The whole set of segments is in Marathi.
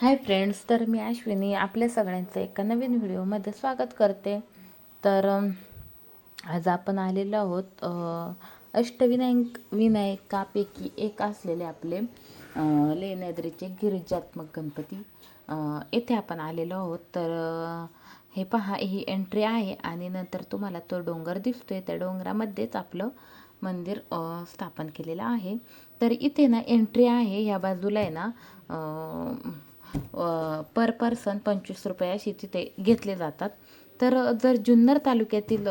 हाय फ्रेंड्स तर मी अश्विनी आपल्या सगळ्यांचं एका नवीन व्हिडिओमध्ये स्वागत करते. तर आज आपण आलेलो आहोत अष्टविनायक विनायकापैकी एक असलेले आपले लेण्याद्रीचे गिरिजात्मक गणपती येथे आपण आलेलो आहोत. तर हे पहा ही एंट्री आहे आणि नंतर तुम्हाला तो डोंगर दिसतो आहे त्या डोंगरामध्येच आपलं मंदिर स्थापन केलेलं आहे. तर इथे ना एंट्री आहे ह्या बाजूला आहे ना पर पर्सन पंचवीस रुपये अशी तिथे घेतले जातात. तर जर जुन्नर तालुक्यातील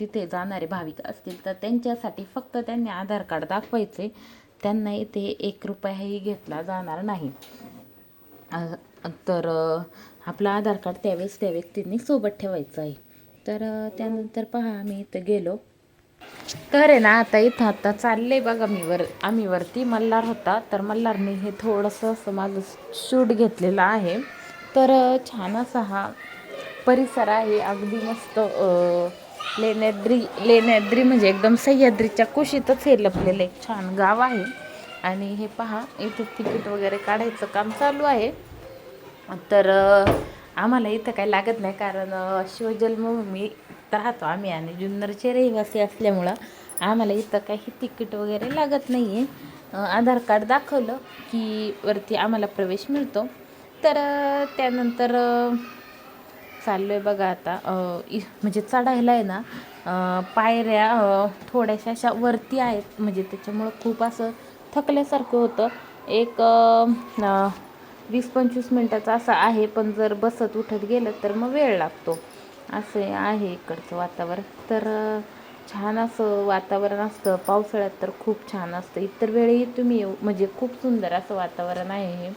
तिथे जाणारे भाविक असतील तर त्यांच्यासाठी फक्त त्यांनी आधार कार्ड दाखवायचे. त्यांना इथे एक रुपयाही घेतला जाणार नाही. तर आपला आधार कार्ड त्यावेळेस त्या व्यक्तींनी सोबत ठेवायचं आहे. तर त्यानंतर पहा आम्ही इथं गेलो. तर आहे ना आता इथं आता चाललंय बघा मी वर आम्ही वरती मल्हार होता. तर मल्हारने हे थोडंसं असं माझं शूट घेतलेलं आहे. तर छान असा हा परिसर आहे. अगदी मस्त लेण्याद्री लेण्याद्री म्हणजे एकदम सह्याद्रीच्या कुशीतच हे लपलेलं एक छान गाव आहे. आणि हे पहा इथे तिकीट वगैरे काढायचं काम चालू आहे. तर आम्हाला इथं काही लागत नाही कारण शिवजन्मभूमी राहतो आम्ही आणि जुन्नरचे रहिवासी असल्यामुळं आम्हाला इथं काही तिकीट वगैरे लागत नाही आहे आधार कार्ड दाखवलं की वरती आम्हाला प्रवेश मिळतो. तर त्यानंतर चाललो आहे बघा आता इ- म्हणजे चढायला आहे ना पायऱ्या थोड्याशा अशा वरती आहेत. म्हणजे त्याच्यामुळं खूप असं थकल्यासारखं होतं. एक वीस पंचवीस मिनटाचं असं आहे पण जर बसत उठत गेलं तर मग वेळ लागतो. असे आहे इकडचं वातावरण. तर छान असं वातावरण असतं. पावसाळ्यात तर खूप छान असतं. इतर वेळी तुम्ही येऊ म्हणजे खूप सुंदर असं वातावरण आहे. हे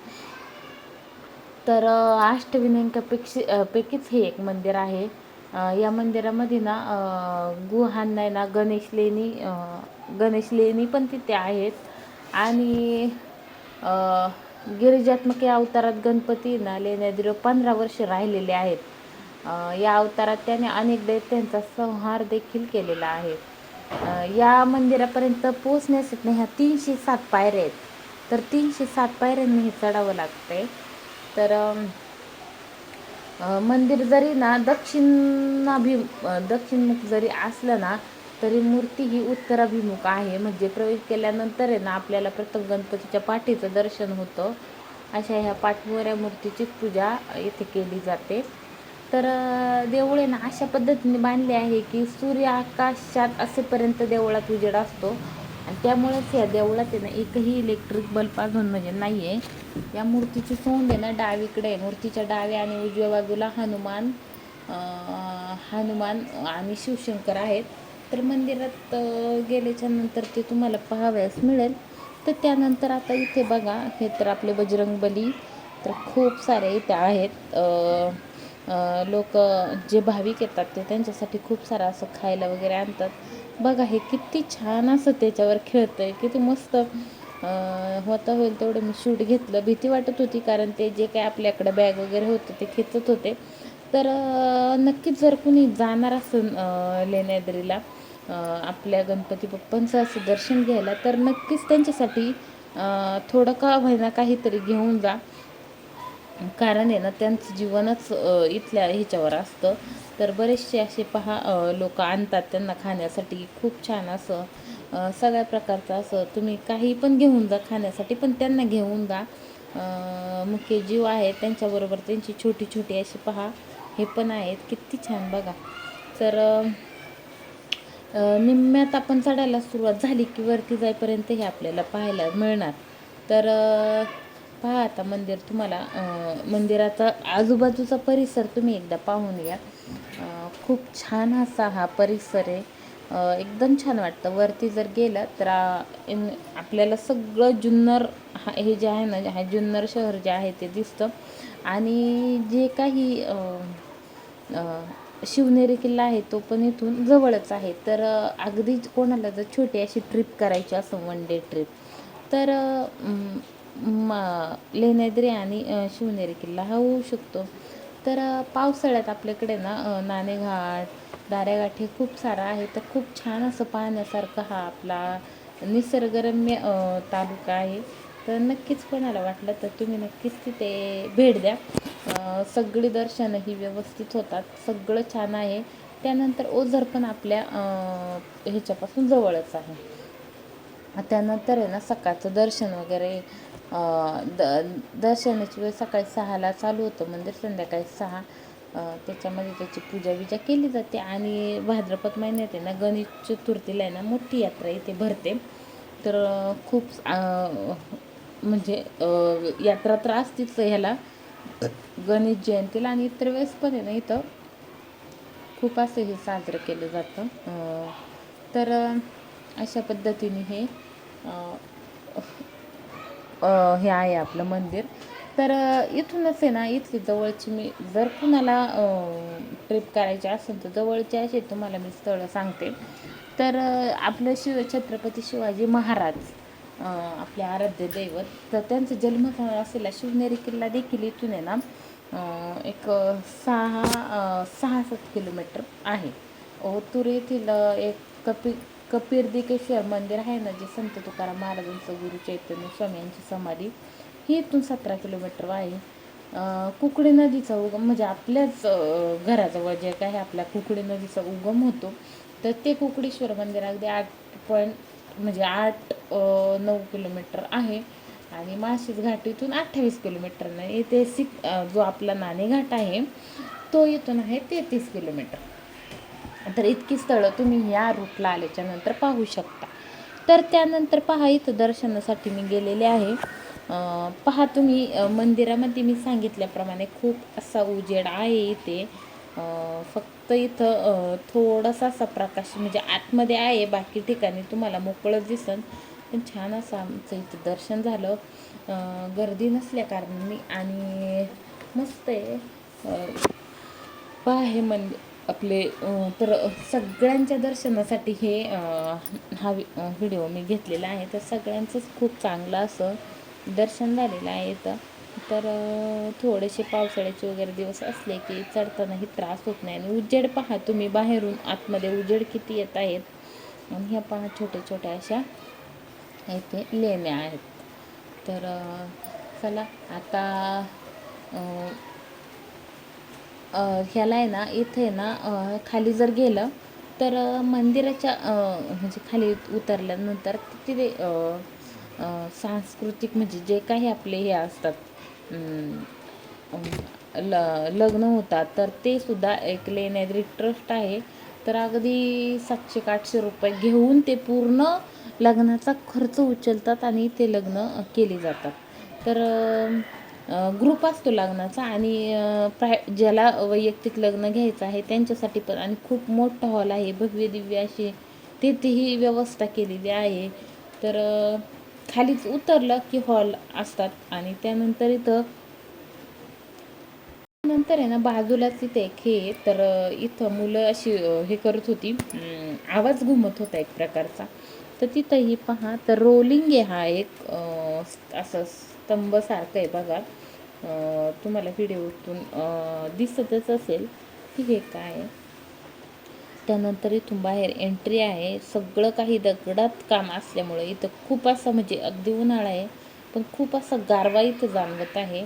तर अ, अष्टविनायकापेक्षी पैकीच हे एक मंदिर आहे. या मंदिरामध्ये ना गुहांना आहे ना गणेश लेणी गणेश लेणी पण तिथे आहेत. आणि गिरिजात्मक या अवतारात गणपती ना लेण्याद्री पंधरा वर्ष राहिलेले आहेत. या अवतारात त्याने अनेक दैत्यांचा संहार देखील केलेला आहे. या मंदिरापर्यंत पोहोचण्यासाठी ह्या तीनशे सात पायऱ्या आहेत. तर तीनशे सात पायऱ्यांनी हे चढावं लागतंय. तर मंदिर जरी ना दक्षिणाभि दक्षिणमुख जरी असलं ना तरी मूर्ती ही उत्तराभिमुख आहे. म्हणजे प्रवेश केल्यानंतर आहे ना आपल्याला प्रथम गणपतीच्या पाठीचं दर्शन होतं. अशा ह्या पाठमोऱ्या मूर्तीचीच पूजा येथे केली जाते. तर अ, देऊळ आहे ना अशा पद्धतीने बांधले आहे की सूर्य आकाशात असेपर्यंत देवळात उजेड असतो. आणि त्यामुळेच या देवळात आहे ना एकही इलेक्ट्रिक बल्ब अजून म्हणजे नाही आहे या मूर्तीची सोंड आहे ना डावीकडे आहे. मूर्तीच्या डाव्या आणि उजव्या बाजूला हनुमान हनुमान आणि शिवशंकर आहेत. तर मंदिरात गेल्याच्यानंतर ते तुम्हाला पाहावयास मिळेल. तर त्यानंतर आता इथे बघा हे तर आपले बजरंगबली तर खूप सारे इथे आहेत. लोक जे भाविक येतात ते त्यांच्यासाठी खूप सारं असं खायला वगैरे आणतात. बघा हे किती छान असं त्याच्यावर खेळतं आहे किती मस्त होता होईल तेवढं मी शूट घेतलं. भीती वाटत होती कारण ते जे काय आपल्याकडं बॅग वगैरे होतं ते खेचत होते. तर नक्कीच जर कुणी जाणार असेल लेण्याद्रीला आपल्या गणपती बाप्पांचं असं दर्शन घ्यायला तर नक्कीच त्यांच्यासाठी थोडं का होईना काहीतरी घेऊन जा. कारण आहे ना त्यांचं जीवनच इथल्या ह्याच्यावर असतं. तर बरेचसे असे पहा लोक आणतात त्यांना खाण्यासाठी. खूप छान असं सगळ्या प्रकारचं असं तुम्ही काही पण घेऊन जा खाण्यासाठी पण त्यांना घेऊन जा. मुख्य मुके जीव आहेत त्यांच्याबरोबर त्यांची छोटी छोटी अशी पहा. हे पण आहेत. किती छान बघा. तर निम्म्यात आपण चढायला सुरुवात झाली की वरती जाईपर्यंत हे आपल्याला पाहायला मिळणार. तर पहा आता मंदिर तुम्हाला मंदिराचा आजूबाजूचा परिसर तुम्ही एकदा पाहून या खूप छान असा हा परिसर आहे. एकदम छान वाटतं. वरती जर गेलं तर आपल्याला सगळं जुन्नर हा हे जे आहे ना हे जुन्नर शहर जे आहे ते दिसतं. आणि जे काही शिवनेरी किल्ला आहे तो पण इथून जवळच आहे. तर अगदीच अगदी कोणाला जर छोटी अशी ट्रिप करायची असं वन डे ट्रिप तर म, लेण्याद्री आणि शिवनेरी किल्ला हा होऊ शकतो. तर पावसाळ्यात आपल्याकडे ना नाणेघाट दाऱ्याघाट हे खूप सारं आहे. तर खूप छान असं पाहण्यासारखं हा आपला निसर्गरम्य तालुका आहे. तर नक्कीच कोणाला वाटलं तर तुम्ही नक्कीच तिथे भेट द्या. सगळी दर्शनं ही व्यवस्थित होतात. सगळं छान आहे. त्यानंतर ओझर पण आपल्या ह्याच्यापासून जवळच आहे. त्यानंतर आहे ना सकाळचं दर्शन वगैरे द दर्शनाची वेळ सकाळी सहाला चालू होतं मंदिर संध्याकाळी सहा. त्याच्यामध्ये त्याची पूजा बिजा केली जाते आणि भाद्रपद महिन्यात आहे ना गणेश चतुर्थीला आहे ना मोठी यात्रा इथे भरते. तर खूप म्हणजे यात्रा तर असतीच ह्याला. गणेश जयंतीला आणि इतर वेळेस पण आहे ना इथं. खूप असं हे साजरं केलं जातं. तर अशा पद्धतीने हे हे आहे आपलं मंदिर. तर इथूनच आहे ना इथली जवळची मी जर कुणाला ट्रिप करायची असेल तर जवळची असे तुम्हाला मी स्थळं सांगते. तर आपलं शिव छत्रपती शिवाजी महाराज आपले आराध्य दैवत तर त्यांचं जन्मस्थळ असलेला शिवनेरी किल्ला देखील इथून आहे ना एक सहा सहासष्ट सहा सात किलोमीटर आहे. ओतूर येथील एक कपि कपिर्दिकेश्वर मंदिर आहे ना जे संत तुकाराम महाराजांचं गुरु चैतन्य स्वामी यांची समाधी ही इथून सतरा किलोमीटर आहे. कुकडे कुकडी नदीचा उगम म्हणजे आपल्याच घराजवळ जे काय आपल्या कुकडी नदीचा उगम होतो तर ते कुकडीश्वर मंदिर अगदी आठ पॉईंट म्हणजे आठ नऊ किलोमीटर आहे. आणि माळशेज घाट इथून अठ्ठावीस किलोमीटर नाही ते सिक जो आपला नाणे घाट आहे तो इथून आहे तेहतीस किलोमीटर. तर इतकी स्थळं तुम्ही या रूटला आल्याच्यानंतर पाहू शकता. तर त्यानंतर पहा इथं दर्शनासाठी मी गेलेले आहे. पहा तुम्ही मंदिरामध्ये मी सांगितल्याप्रमाणे खूप असा उजेड आहे इथे. फक्त इथं थोडासा असा प्रकाश म्हणजे आतमध्ये आहे बाकी ठिकाणी तुम्हाला मोकळंच दिसन. पण छान असं आमचं इथं दर्शन झालं. गर्दी नसल्या कारणाने आणि मस्त आहे. पहा हे मंदिर. आपले तर सगळ्यांच्या दर्शनासाठी हे हा व्हिडिओ मी घेतलेला आहे. तर सगळ्यांचंच खूप चांगलं असं दर्शन झालेलं आहे तर तर थोडेसे पावसाळ्याचे वगैरे दिवस असले की चढतानाही त्रास होत नाही. आणि उजेड पहा तुम्ही बाहेरून आतमध्ये उजेड किती येत आहेत. आणि ह्या पहा छोट्या छोट्या अशा इथे लेण्या आहेत. तर चला आता ह्याला आहे ना इथे ना खाली जर गेलं तर मंदिराच्या म्हणजे खाली उतरल्यानंतर तिथे सांस्कृतिक म्हणजे जे काही आपले हे असतात ल लग्न होतात तर ते सुद्धा एक लेण्याद्री ट्रस्ट आहे. तर अगदी सातशे आठशे रुपये घेऊन ते पूर्ण लग्नाचा खर्च उचलतात आणि ते लग्न केले जातात. तर ग्रुप असतो लग्नाचा आणि प्राय ज्याला वैयक्तिक लग्न घ्यायचं आहे त्यांच्यासाठी पण आणि खूप मोठा हॉल आहे भव्य दिव्य अशी तिथेही व्यवस्था केलेली आहे. तर खालीच उतरलं की हॉल असतात आणि त्यानंतर इथं नंतर आहे ना बाजूलाच इथे एक हे तर इथं मुलं अशी हे करत होती. आवाज घुमत होता एक प्रकारचा. तर तिथंही पहा तर रोलिंग आहे हा एक असं स्तंभसारखं आहे बघा. तुम्हाला व्हिडिओतून दिसतच असेल. की हे काय आहे? त्यानंतर इथून बाहेर एंट्री आहे. सगळं काही दगडात काम असल्यामुळे इथं खूप असं म्हणजे अगदी उन्हाळा आहे पण खूप असं गारवा इथं जाणवत आहे.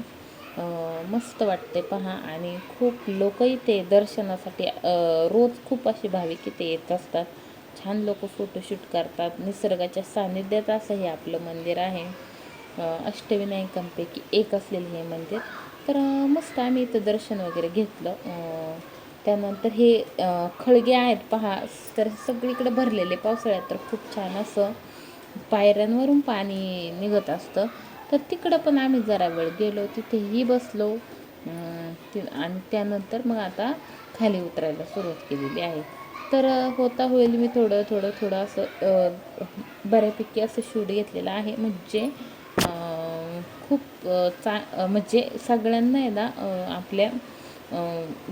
मस्त वाटते पहा आणि खूप लोक इथे दर्शनासाठी रोज खूप असे भाविक इथे येत असतात. छान लोक फोटोशूट करतात. निसर्गाच्या सानिध्यात असं हे आपलं मंदिर आहे. अष्टविनायकांपैकी एक असलेलं हे मंदिर. तर मस्त आम्ही इथं दर्शन वगैरे घेतलं. त्यानंतर हे खळगे आहेत पहा. तर सगळीकडे भरलेले पावसाळ्यात तर खूप छान असं पायऱ्यांवरून पाणी निघत असतं. तर तिकडं पण आम्ही जरा वेळ गेलो. तिथेही बसलो. ति आणि त्यानंतर मग आता खाली उतरायला सुरुवात केलेली आहे. तर होता होईल मी थोडं थोडं थोडं असं बऱ्यापैकी असं शूट घेतलेलं आहे. म्हणजे खूप चा म्हणजे सगळ्यांना आहे ना आपल्या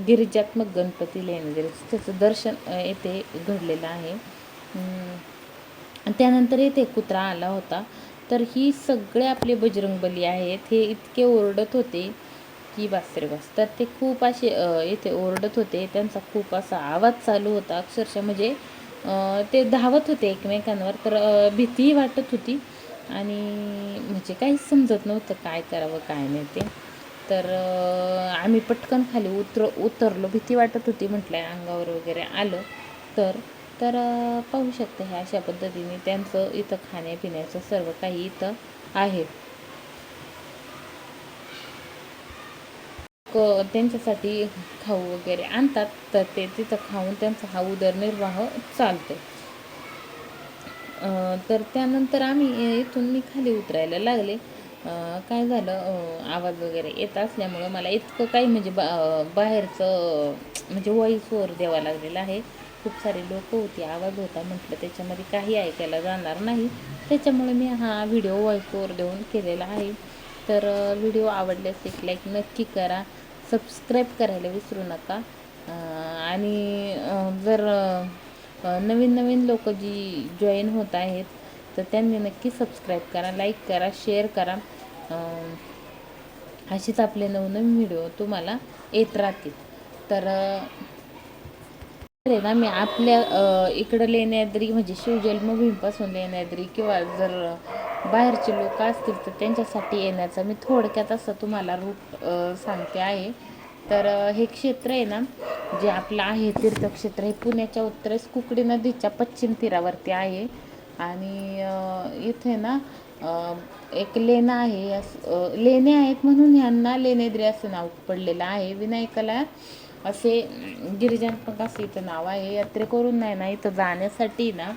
गिरिजात्मक गणपती लेणगिरी त्याचं दर्शन येथे घडलेलं आहे. त्यानंतर येथे कुत्रा आला होता. तर ही सगळे आपले बजरंगबली आहेत. हे इतके ओरडत होते की बासरे बास. तर ते खूप असे येथे ओरडत होते. त्यांचा खूप असा आवाज चालू होता. अक्षरशः म्हणजे ते धावत होते एकमेकांवर. तर भीतीही वाटत होती. आणि म्हणजे काहीच समजत नव्हतं काय करावं काय नाही ते. तर आम्ही पटकन खाली उतर उतरलो. भीती वाटत होती म्हटलं अंगावर वगैरे आलं तर. तर पाहू शकता हे अशा पद्धतीने त्यांचं इथं खाण्यापिण्याचं सर्व काही इथं आहे. क त्यांच्यासाठी खाऊ वगैरे आणतात तर ते तिथं खाऊन त्यांचा हा उदरनिर्वाह चालतो आहे तर त्यानंतर आम्ही इथून मी खाली उतरायला लागले. काय झालं आवाज वगैरे येत असल्यामुळं मला इतकं काही म्हणजे बा बाहेरचं म्हणजे वॉईस ओवर द्यावा लागलेला आहे. खूप सारे लोक होती आवाज होता म्हटलं त्याच्यामध्ये काही ऐकायला जाणार नाही. त्याच्यामुळे मी हा व्हिडिओ व्हॉईस ओवर देऊन केलेला आहे. तर व्हिडिओ आवडल्यास एक लाईक नक्की करा. सबस्क्राईब करायला विसरू नका. आणि जर नवीन नवीन लोक जी जॉईन होत आहेत तर त्यांनी नक्की सबस्क्राईब करा लाईक करा शेअर करा. असेच अशीच आपले नवनवीन व्हिडिओ तुम्हाला येत राहतील. तर ना मी आपल्या इकडं लेण्याद्री म्हणजे शिवजन्मभूमीपासून लेण्याद्री किंवा जर बाहेरचे लोक असतील तर त्यांच्यासाठी येण्याचा मी थोडक्यात असं तुम्हाला रूट सांगते आहे. तर हे क्षेत्र आहे ना जे आपलं आहे तीर्थक्षेत्र हे पुण्याच्या उत्तरेस कुकडी नदीच्या पश्चिम तीरावरती आहे. आणि इथे ना एक लेणा आहे लेणे आहेत म्हणून ह्यांना लेणेद्री असं नाव पडलेलं आहे. विनायकाला असे अं, गिरिजात्मक असं इथं नाव आहे. यात्रेकरून नाही ना इथं जाण्यासाठी ना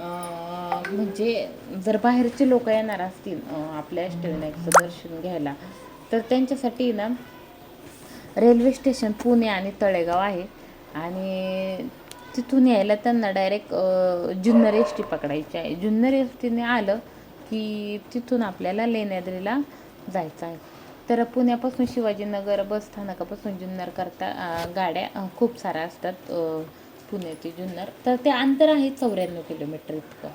म्हणजे जर बाहेरचे लोक येणार असतील आपल्या अष्टविनायकचं दर्शन घ्यायला तर त्यांच्यासाठी ना रेल्वे स्टेशन पुणे आणि तळेगाव आहे. आणि तिथून यायला त्यांना डायरेक्ट जुन्नर एस टी पकडायची आहे. जुन्नर एस टीने आलं की तिथून आपल्याला लेण्याद्रीला जायचं आहे. तर पुण्यापासून शिवाजीनगर बस स्थानकापासून जुन्नर करता गाड्या खूप साऱ्या असतात पुणे ते जुन्नर. तर ते अंतर आहे चौऱ्याण्णव किलोमीटर इतकं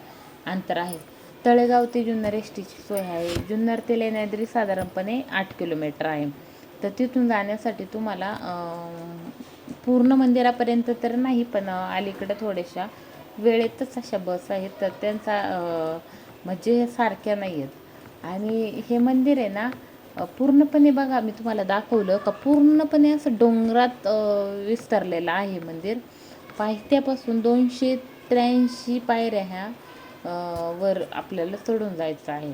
अंतर आहे. तळेगाव ते जुन्नर एस टीची सोय आहे. जुन्नर ते लेण्याद्री साधारणपणे आठ किलोमीटर आहे. तर तिथून जाण्यासाठी तुम्हाला पूर्ण मंदिरापर्यंत तर नाही पण अलीकडं थोड्याशा वेळेतच अशा बस आहेत. तर त्यांचा म्हणजे सारख्या नाही आहेत. आणि हे मंदिर आहे ना पूर्णपणे बघा मी तुम्हाला दाखवलं का पूर्णपणे असं डोंगरात विस्तारलेलं आहे मंदिर. पायथ्यापासून दोनशे त्र्याऐंशी पायऱ्या ह्या वर आपल्याला चढून जायचं आहे.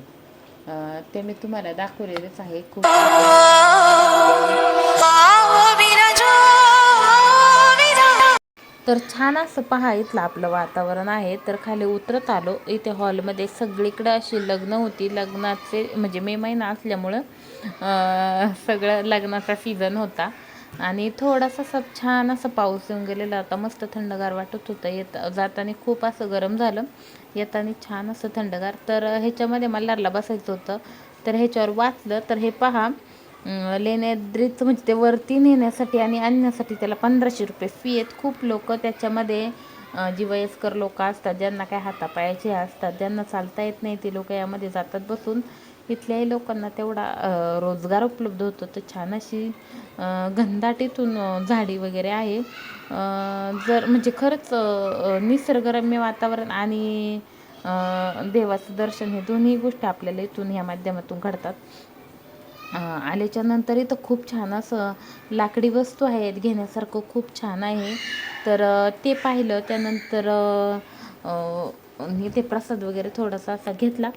ते मी तुम्हाला दाखवलेलेच आहे. खूप तर छान असं पहा इथलं आपलं वातावरण आहे. तर खाली उतरत आलो. इथे हॉलमध्ये सगळीकडे अशी लग्न होती. लग्नाचे म्हणजे मे महिना असल्यामुळं अं, सगळं लग्नाचा सीझन होता. आणि थोडासा सब छान असं पाऊस येऊन गेलेला. आता मस्त थंडगार वाटत होतं. येत जाताना खूप असं गरम झालं. येताना छान असं थंडगार. तर ह्याच्यामध्ये मल्हारला बसायचं होतं. तर ह्याच्यावर वाचलं. तर हे पहा. लेण्याद्रीचं म्हणजे ते वरती नेण्यासाठी आणि आणण्यासाठी त्याला पंधराशे रुपये फी आहेत. खूप लोक त्याच्यामध्ये जी वयस्कर लोक असतात. ज्यांना काय हातापायाचे असतात. ज्यांना चालता येत नाही ते लोक यामध्ये जातात बसून. इथल्याही लोकांना तेवढा रोजगार उपलब्ध होतो. तर छान अशी घनदाटीतून झाडी वगैरे आहे. जर म्हणजे खरंच निसर्गरम्य वातावरण आणि देवाचं दर्शन हे दोन्ही गोष्टी आपल्याला इथून ह्या माध्यमातून घडतात. आल्याच्यानंतर इथं खूप छान असं लाकडी वस्तू आहेत घेण्यासारखं खूप छान आहे. तर ते पाहिलं त्यानंतर इथे प्रसाद वगैरे थोडासा असा घेतला.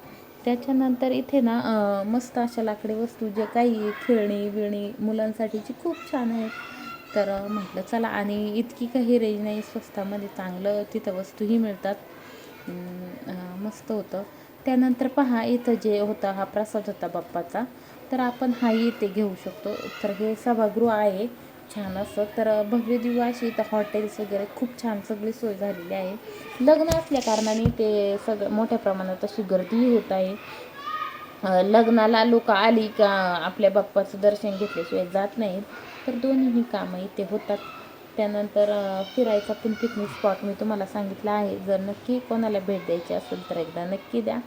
त्याच्यानंतर इथे ना मस्त अशा लाकडी वस्तू जे काही खेळणी बिळणी मुलांसाठीची खूप छान आहेत. तर म्हटलं चला आणि इतकी काही रेंज नाही स्वस्तामध्ये चांगलं तिथं वस्तूही मिळतात. मस्त होतं. त्यानंतर पहा इथं जे होता हा प्रसाद होता बाप्पाचा तर आपण हाही इथे घेऊ शकतो. तर हे सभागृह आहे. छान असं. तर भव्य दिवा अशी इथं हॉटेल्स वगैरे खूप छान सगळी सोय झालेली आहे. लग्न असल्या कारणाने ते सगळं मोठ्या प्रमाणात अशी गर्दीही होत आहे. लग्नाला लोक आली का आपल्या बाप्पाचं दर्शन घेतल्याशिवाय जात नाहीत. तर दोन्हीही कामं इथे होतात. त्यानंतर फिरायचा पण पिकनिक स्पॉट मी तुम्हाला सांगितलं आहे. जर नक्की कोणाला भेट द्यायची असेल तर एकदा नक्की द्या.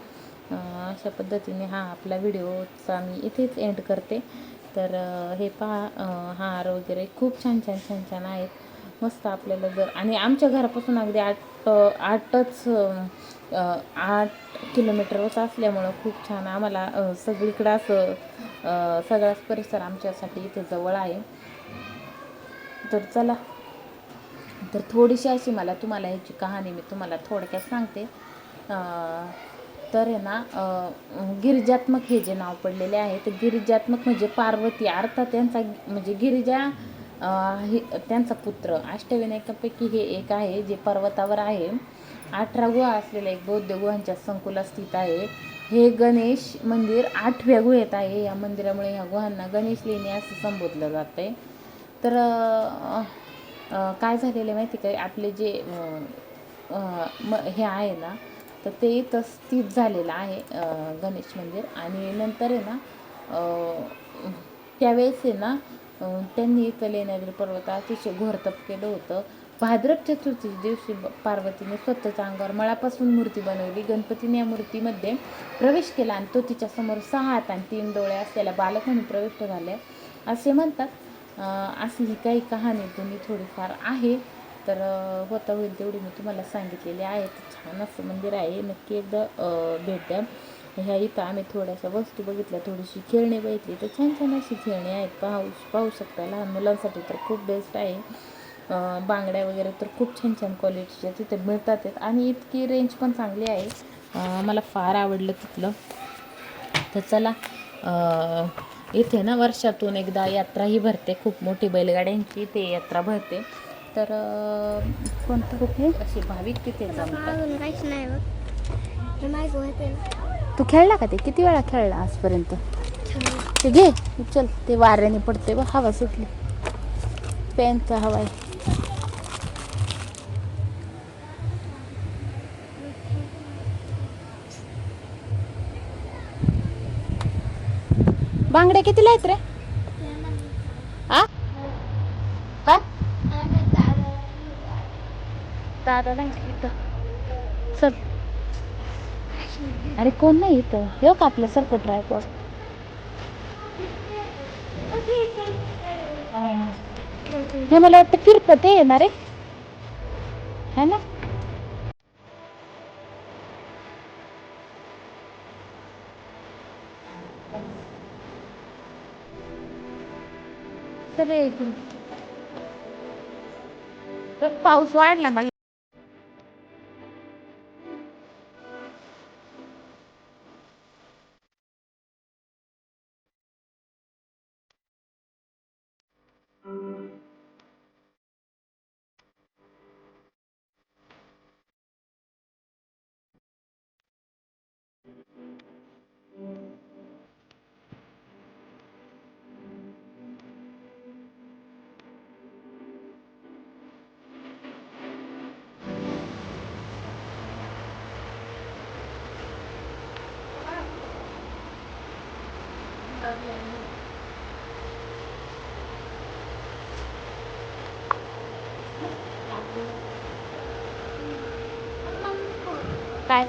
अशा पद्धतीने हा आपला व्हिडिओचा मी इथेच एंड करते. तर हे पहा हार वगैरे खूप छान छान छान छान आहेत. मस्त आपल्याला जर आणि आमच्या घरापासून अगदी आठ आठच आठ किलोमीटरच असल्यामुळं खूप छान आम्हाला सगळीकडं असं सगळाच परिसर आमच्यासाठी इथे जवळ आहे. तर चला तर थोडीशी अशी मला तुम्हाला ह्याची कहाणी मी तुम्हाला थोडक्यात सांगते. तर आहे ना गिरिजात्मक हे जे नाव पडलेले आहे ते गिरिजात्मक म्हणजे पार्वती. अर्थात त्यांचा म्हणजे गिरिजा हे त्यांचा पुत्र. अष्टविनायकापैकी हे एक आहे जे पर्वतावर आहे. अठरा गुहा असलेल्या एक बौद्ध गुहांच्या संकुलात स्थित आहे. हे गणेश मंदिर आठव्या गुहेत आहे. या मंदिरामुळे ह्या गुहांना गणेश लेणी असं संबोधलं जातं आहे तर काय झालेलं आहे माहिती काय आपले जे म हे आहे ना तर ते इथं स्थित झालेलं आहे गणेश मंदिर. आणि नंतर आहे ना त्यावेळेस आहे ना त्यांनी इथं लेण्याद्री पर्वत अतिशय घोरतप केलं होतं. भाद्रप चतुर्थीच्या दिवशी पार्वतीने स्वतःच्या अंगावर मळापासून मूर्ती बनवली. गणपतीने या मूर्तीमध्ये प्रवेश केला आणि तो तिच्यासमोर सहा हात आणि तीन डोळे असलेल्या बालक म्हणून प्रविष्ट झाले. असे म्हणतात अशी ही काही कहाणी तुम्ही थोडीफार आहे. तर होता होईल तेवढी मी तुम्हाला सांगितलेली आहे. छान असं मंदिर आहे. नक्की एकदा भेट द्या. ह्या इथं आम्ही थोड्याशा वस्तू बघितल्या थोडीशी खेळणी बघितली. तर छान छान अशी खेळणी आहेत. पाहू पाहू शकता लहान मुलांसाठी तर खूप बेस्ट आहे. बांगड्या वगैरे तर खूप छान छान क्वालिटीच्या तिथे मिळतात. आहेत आणि इतकी रेंज पण चांगली आहे. मला फार आवडलं तिथलं. तर चला इथे ना वर्षातून एकदा यात्राही भरते. खूप मोठी बैलगाड्यांची इथे यात्रा भरते. तर कोणतं कुठे? असे भाविक तिथे जमतात. अजून काहीच नाही बघ. माहिती होते तू खेळला का ते? किती वेळा खेळला आजपर्यंत? ते घे चल ते वाऱ्याने पडते बघ हवा सुटली. फॅनचा हवा आहे. बांगड्या कितीला आहेत रे आ काय दादा नाही इथं. चल. अरे कोण नाही इथं? येऊ का आपलं सारखं ट्रायपॉड हे मला वाटतं फिरतं ते येणार आहे. है ना? सगळे पाऊस वाढला ना काय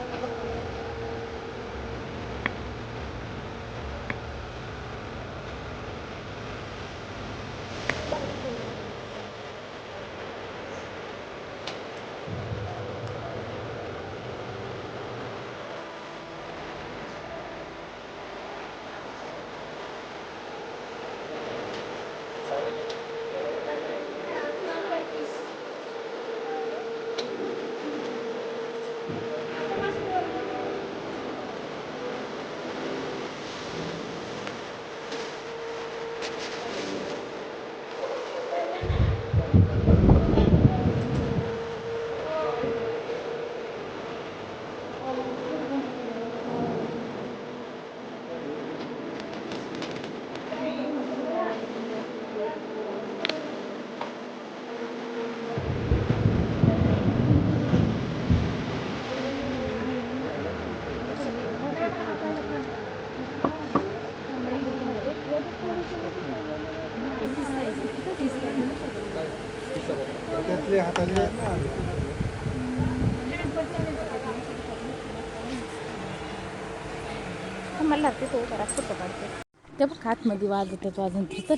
मला लागते तो करा फोटो काढते ते बघ आतमध्ये वाजत तो अजून तर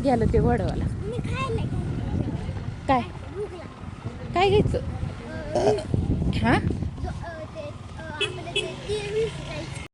गेलं ते वडवाला. काय? काय घ्यायचं?